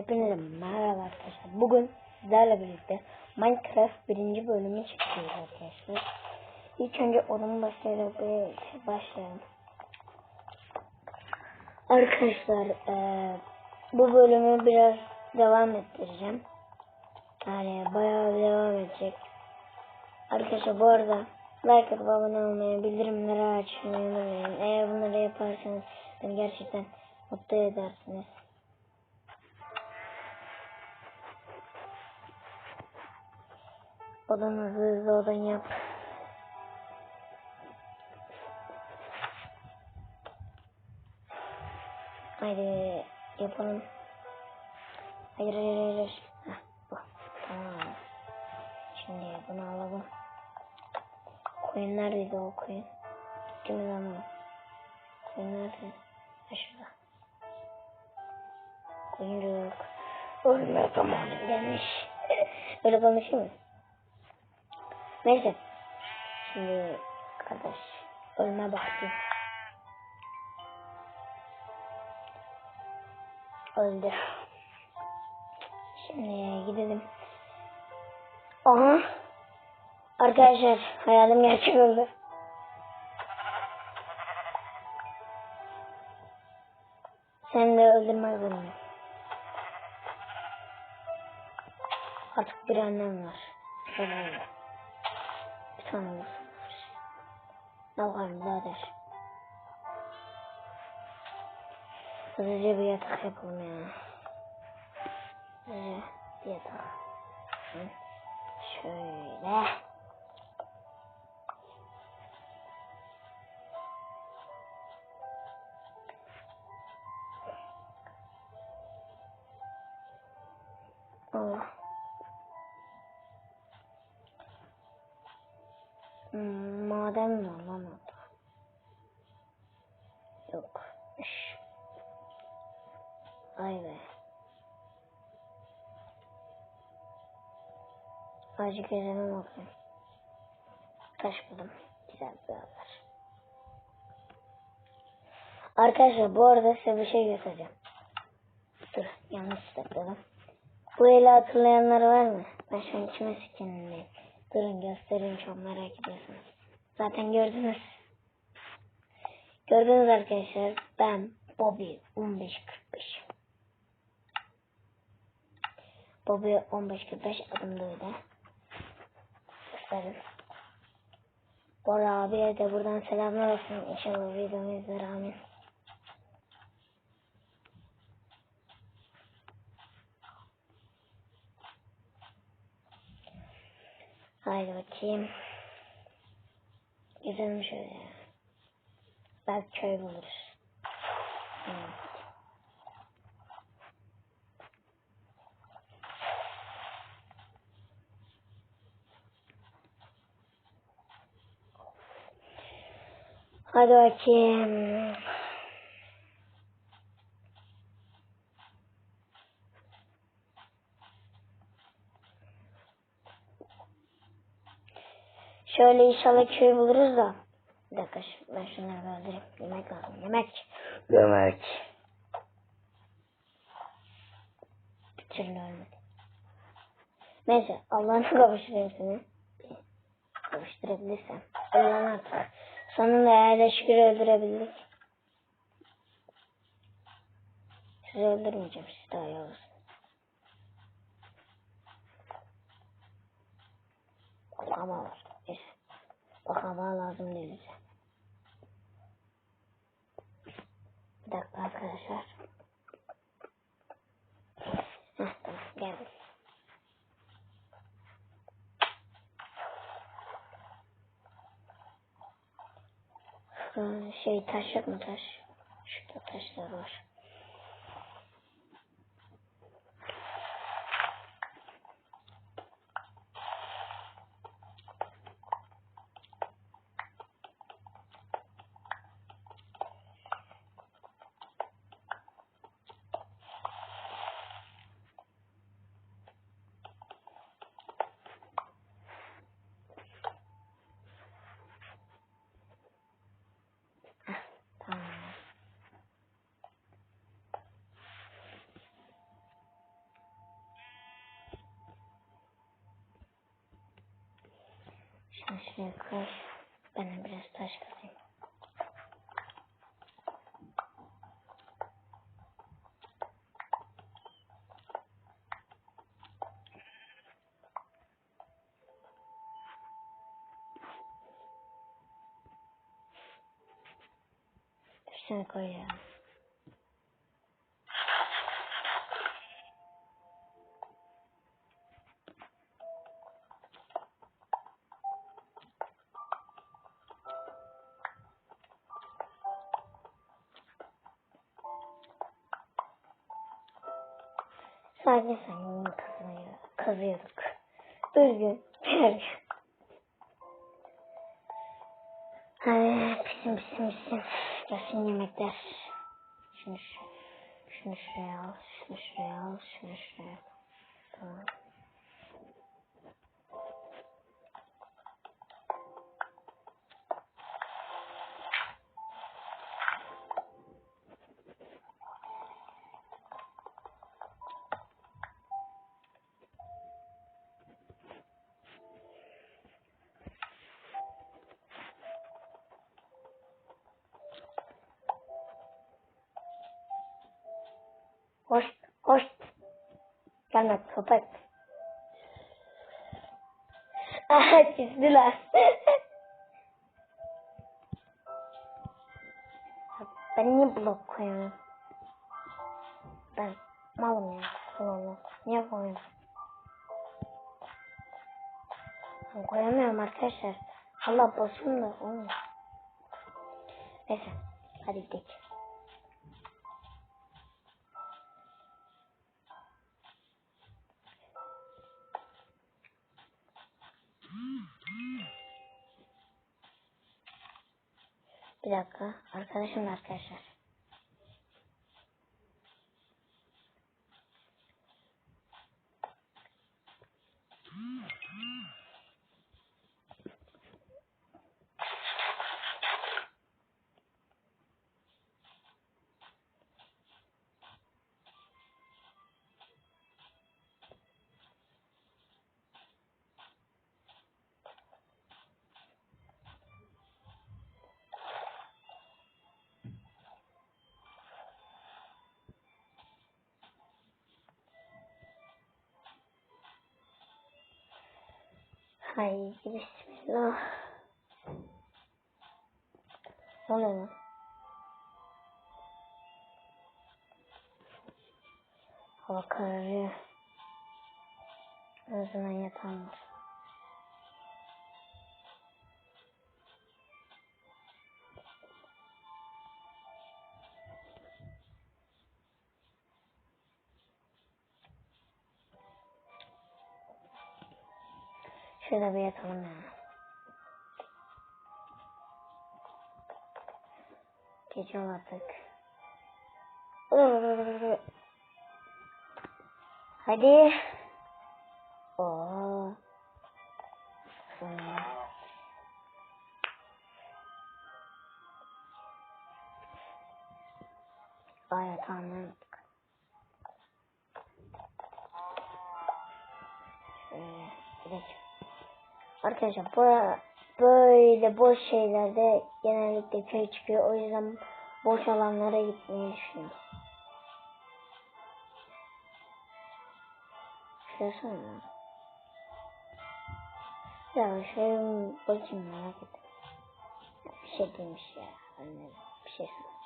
Hepinize merhaba arkadaşlar. Bugün sizlerle birlikte Minecraft birinci bölümü çekiyoruz arkadaşlar. İlk önce onun şey başlayalım. Arkadaşlar eee, bu bölümü biraz devam ettireceğim. Yani bayağı devam edecek. Arkadaşlar bu arada like atıp abone olmayı, bildirimleri açmayı unutmayın. Eğer bunları yaparsanız gerçekten mutlu edersiniz. Odanı hızlı hızlı odan yap. Haydi yapalım. Hayır hayır hayır. Heh, bu. Tamam. Şimdi bunu alalım. Koyun neredeydi o koyun? Kimin ama? Koyun nerede? Ha şurada. Koyuncuk. Ölme zamanı gelmiş. Böyle konuşayım mı? Neyse. Şimdi kardeş ölme vakti. Öldü. Şimdi gidelim. Aha. Arkadaşlar hayalim gerçek oldu. Sen de öldürmek zorundayım. Artık bir annem var. Şöyle. Bir tane olsun. Ne bakalım birader. Hızlıca bir yatak yapalım ya. Hızlıca bir yatak. Hı. Şöyle. Allah. Hmm, maden var lan? Yok. Vay be. Acı gözüme bakayım. Taş buldum. Güzel bir haber. Arkadaşlar bu arada size bir şey göstereceğim. Dur yanlış tıkladım. Bu eli hatırlayanlar var mı? Ben şu an içime sikinliyim. Durun göstereyim çok merak ediyorsunuz. Zaten gördünüz. Gördünüz arkadaşlar. Ben Bobby 1545. Bobby 1545 adım da öyle. Gösterin. Bora abiye de buradan selamlar olsun. İnşallah videomu izler amin. Haydi bakayım. Gidelim şöyle. Belki köy buluruz. Hmm. Hadi bakayım. Şöyle inşallah köy buluruz da. Bir dakika ben şunları öldüreyim. Yemek lazım. Yemek. Yemek. Bir türlü ölmedi. Neyse Allah'ını kavuşturayım seni. Kavuşturabilirsem. Allah'ın artık. Sonunda eğer şükür öldürebildik. Sizi öldürmeyeceğim. Siz daha iyi olursunuz. Ama var. Neyse. Bakama lazım değil bize. Bir dakika arkadaşlar. Heh, tamam geldim. Şey taş yok taş? Şurada taşlar var. Tamam. Şuraya koy. Ben de biraz taş kazayım. Şunu koy Sadece sen kazıyor, kazıyorduk. Bir gün, gün. Ay, pisim pisim pisim. Gelsin yemekler. Şunu, şu- şunu şuraya al, şunu şuraya al, şunu şuraya al. Hoş, hoş. Gelme köpek. Aha çizdiler. ben niye blok koyuyorum? Ben malım ya. Kullanmam. Niye koyuyorum? Ben koyamıyorum arkadaşlar. Allah boşum da olmuyor. Neyse. Hadi gidelim. Bir dakika. Arkadaşım da arkadaşlar. Haydi bismillah. Ne oluyor lan? Hava kararıyor. O zaman. Şurada bir yatalım ya. Gece artık. Hadi. Oo. Gayet anladık. Şöyle gidelim. Arkadaşlar bu böyle boş şeylerde genellikle köy çıkıyor. O yüzden boş alanlara gitmeyi düşünüyorum. Şurası mı? Ya şöyle bakayım merak ettim. Bir şey demiş ya. Anne bir şey sana.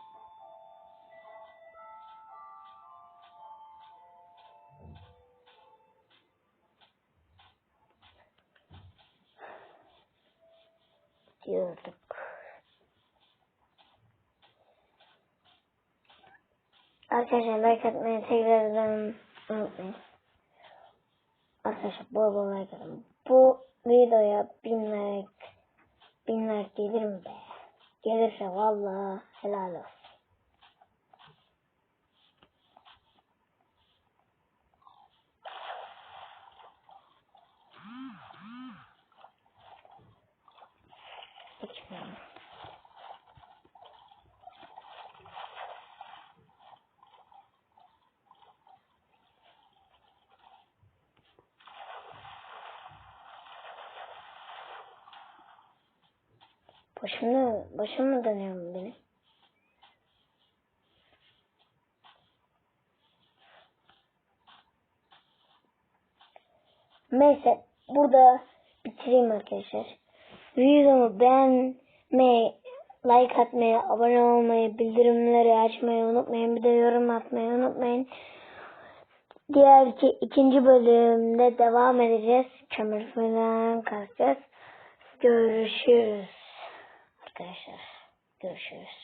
Diyorduk. Arkadaşlar like atmayı tekrardan unutmayın. Arkadaşlar bol bol like atın. Bu videoya bin like, bin like gelir mi be? Gelirse vallahi helal olsun. Başımda, başım mı dönüyor mu benim? Neyse burada bitireyim arkadaşlar. Videomu beğenmeyi, like atmayı, abone olmayı, bildirimleri açmayı unutmayın. Bir de yorum atmayı unutmayın. Diğer iki, ikinci bölümde devam edeceğiz. Kömür falan kazacağız. Görüşürüz. Arkadaşlar görüşürüz.